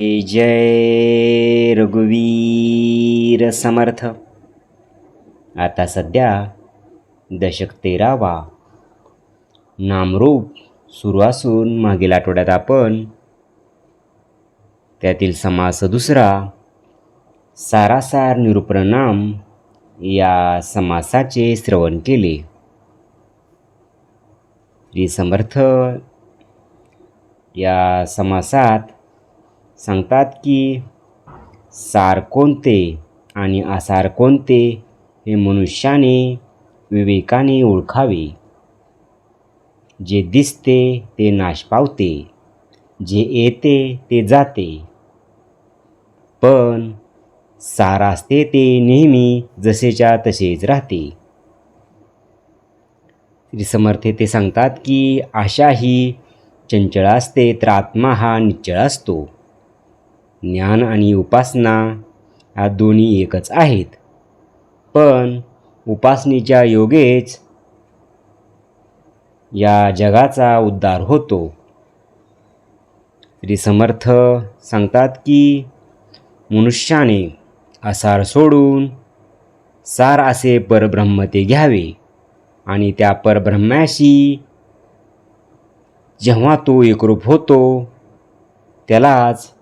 जय जय रघुवीर समर्थ. आता सध्या दशक तेरावा. नामरूप सुरू असून मागील आठवड्यात आपण त्यातील समास दुसरा सारासार निरुप्रणाम या समासाचे श्रवण केले. श्री समर्थ या समासात सांगतात की सार कोणते आणि आसार कोणते हे मनुष्याने विवेकाने ओळखावे. जे दिसते ते नाश पावते जे येते ते जाते. पण सार असते ते नेहमी जसेच्या तसेच राहते. श्री समर्थ ते सांगतात की आशा ही चंचळ असते तर आत्मा हा निश्चळ असतो. ज्ञान आणि उपासना ह्या दोन्ही एकच आहेत. पण उपासनेच्या योगेच या जगाचा उद्धार होतो. श्री समर्थ सांगतात की मनुष्याने असार सोडून सार असे परब्रह्म ते घ्यावे आणि त्या परब्रह्म्याशी जेव्हा तो एकरूप होतो त्यालाच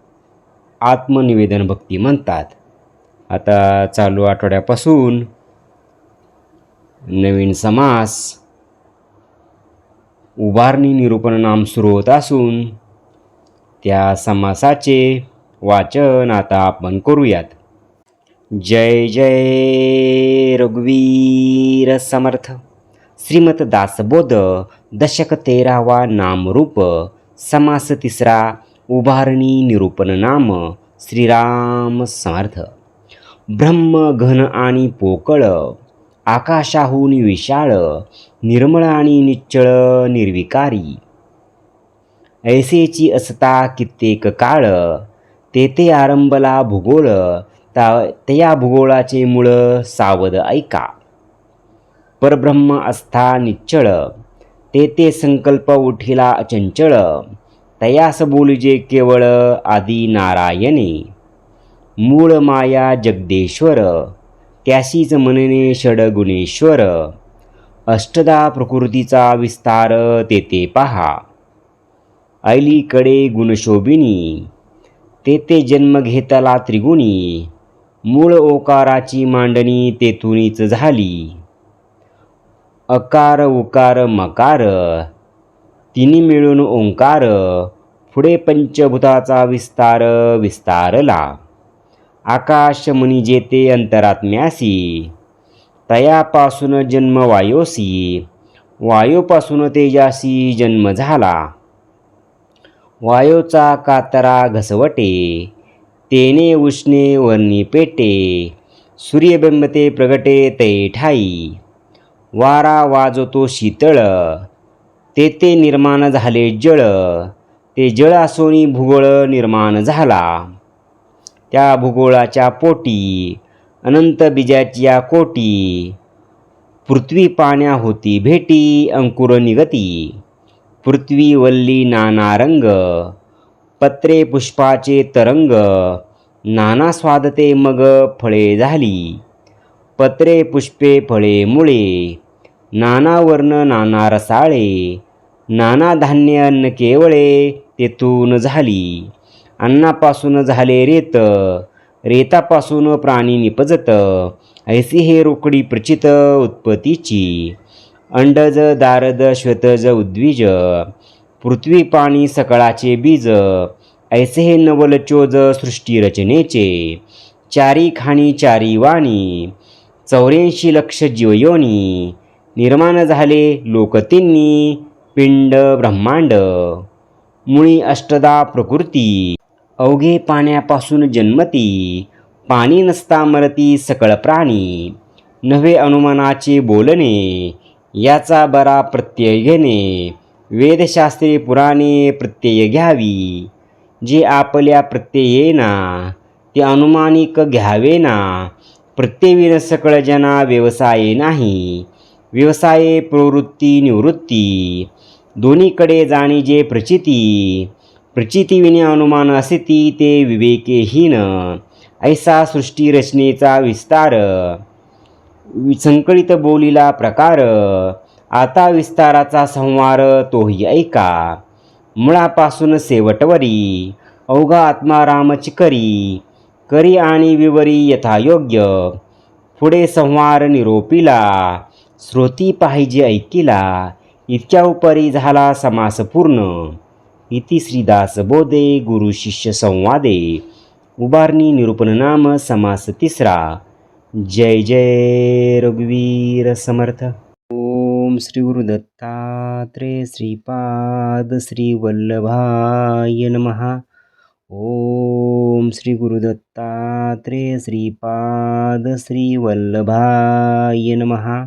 आत्मनिवेदन भक्ती म्हणतात. आता चालू आठवड्यापासून नवीन समास उभारणी निरूपण नाम सुरू होत असून त्या समासाचे वाचन आता आपण करूयात. जय जय रघुवीर समर्थ. श्रीमत दासबोध दशक तेरावा नामरूप समास तिसरा उभारणी निरूपण नाम श्रीराम समर्थ ब्रह्म घन आणि पोकळ आकाशाहून विशाळ निर्मळ आणि निश्चळ निर्विकारी. ऐसेची असता कित्येक काळ तेथे आरंभला भूगोळ ता त्या भूगोळाचे मूळ सावध ऐका. परब्रह्म अस्था निश्चळ तेथे संकल्प उठिला अचंचळ तयास बोलजे केवळ आदी नारायणे. मूळ माया जगदेश्वर त्याशीच मनने षडगुणेश्वर अष्टदा प्रकृतीचा विस्तार तेथे पहा. ऐलीकडे गुणशोभिनी तेथे जन्म घेतला त्रिगुणी मूळ ओकाराची मांडणी तेथूनच झाली. अकार उकार मकार तिन्ही मिळून ओंकार पुढे पंचभूताचा विस्तार विस्तारला. आकाश मनी जेते अंतरात्म्यासी तयापासून जन्म वायोसी वायोपासून तेजासी जन्म झाला. वायोचा कातरा घसवटे तेने उष्णे वर्णी पेटे सूर्यबिंबते प्रगटे तैठाई. वारा वाजतो शीतळ तेथे निर्माण झाले जळ. ते जळ असोनी भूगोळ निर्माण झाला. त्या भूगोळाच्या पोटी अनंत बीजाच्या कोटी पृथ्वी पाण्या होती भेटी अंकुर निगती. पृथ्वी वल्ली नाना रंग पत्रे पुष्पाचे तरंग नाना स्वादते मग फळे झाली. पत्रे पुष्पे फळे मुळे नाना वर्ण नाना रसाळे नाना धान्य अन्न केवळे तेथून झाली. अन्नापासून झाले रेत रेतापासून प्राणी निपजत ऐसी हे रोकडी प्रचित उत्पत्तीची. अंडज दारद श्वेतज उद्विज पृथ्वी पाणी सकळाचे बीज ऐसे हे नवलचोज सृष्टी रचनेचे. चारी खाणी चारी वाणी चौऱ्याऐंशी लक्ष जीवयोनी निर्माण झाले लोकतींनी पिंड ब्रह्मांड. मुळी अष्टदा प्रकृती. अवघे पाण्यापासून जन्मती. पाणी नसता मरती सकळ प्राणी. नव्हे अनुमानाचे बोलणे. याचा बरा प्रत्यय घेणे. वेदशास्त्रे पुराणे प्रत्यय घ्यावी. जे आपल्या प्रत्ययेना ते अनुमानिक घ्यावेना. प्रत्ययविन सकळ जना व्यवसाय नाही. व्यवसाये प्रवृत्ती निवृत्ती. दोन्हीकडे जाणीजे प्रचिती. प्रचितीविने अनुमान असिती ते विवेकेहीन. ऐसा सृष्टी रचनेचा विस्तार. वि- संकलित बोलीला प्रकार. आता विस्ताराचा संवार तोही ऐका. मुळापासून शेवटवरी. अवघा आत्मा रामचिकरी करी आणि विवरी यथायोग्य. पुढे संहार निरोपीला. श्रोती पाहिजे ऐकिला इतक्या उपरी झाला समास पूर्ण. इति श्रीदास बोधे गुरु शिष्य संवादे. उभारणी निरूपण नाम समास तिसरा. जय जय रघुवीर समर्थ. ओम श्री गुरुदत्तात्रे श्रीपाद श्री वल्लभाय नमहा ओम श्री गुरुदत्तात्रे श्रीपाद श्री वल्लभाय नमहा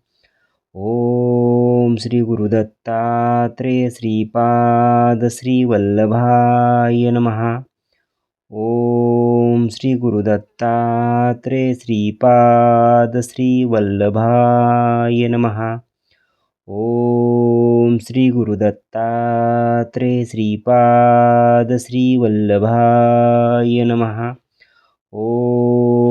ओम श्री गुरुदत्तात्रेय श्रीपाद श्री वल्लभाय नमः। ओम श्री गुरुदत्तात्रेय श्रीपाद श्री वल्लभाय नमः। ओम श्री गुरुदत्तात्रेय श्रीपाद श्री वल्लभाय ओम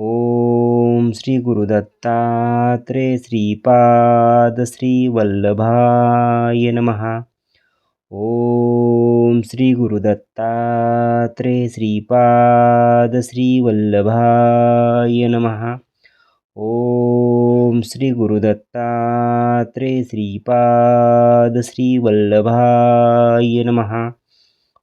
ओम श्री गुरुदत्तात्रे श्रीपाद श्री वल्लभाय नमः। ओम श्री गुरुदत्तात्रे श्रीपाद श्री वल्लभाय ओम श्री गुरुदत्तात्रे श्रीपाद श्री वल्लभाय नमः।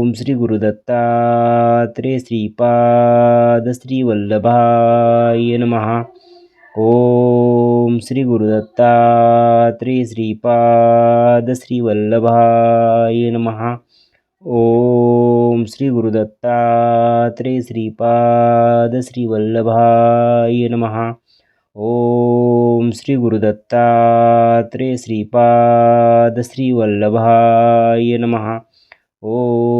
ओम श्री गुरुदत्तात्रे श्रीपाद श्रीवल्लभाय महा ओम श्री गुरुदत्तात्रे श्रीपाद श्रीवल्लभाय महा ओम श्री गुरुदत्तात्रे श्रीपाद श्रीवल्लभाय महा ओम श्री गुरुदत्तात्रे श्रीपाद श्रीवल्लभाय महा ओम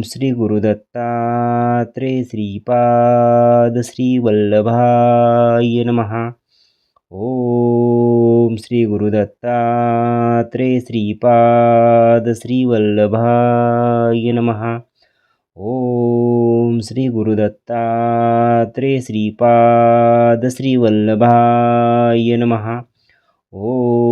श्री गुरुदत्तात्रे श्रीपाद श्रीवल्लभाय नमः। ओम श्री गुरुदत्तात्रे श्रीपाद श्रीवल्लभाय नमः। ओम श्री गुरुदत्तात्रे श्रीपाद श्रीवल्लभाय नमः। ओम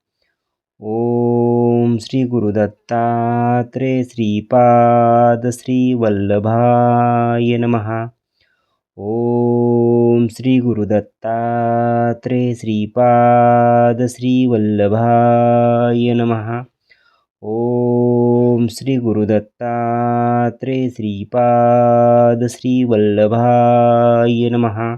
ओम श्री गुरुदत्तात्रे श्रीपाद श्रीवल्लभाय नमः। ओम श्री गुरुदत्तात्रे श्रीपाद श्रीवल्लभाय नमः। ओम श्री गुरुदत्तात्रे श्रीपाद श्रीवल्लभाय नमः।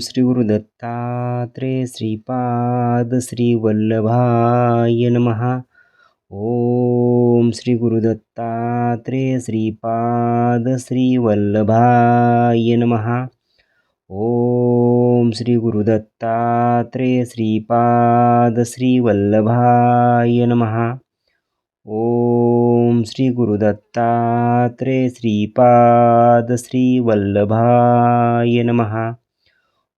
श्री गुरुदत्तात्रेय श्रीपाद श्रीवल्लभाय नमहा ओम श्री गुरुदत्तात्रेय श्रीपाद श्रीवल्लभाय नमः। ओम श्री श्रीपाद श्रीवल्लभाय नमः। ओम श्री श्रीपाद श्रीवल्लभाय नमः।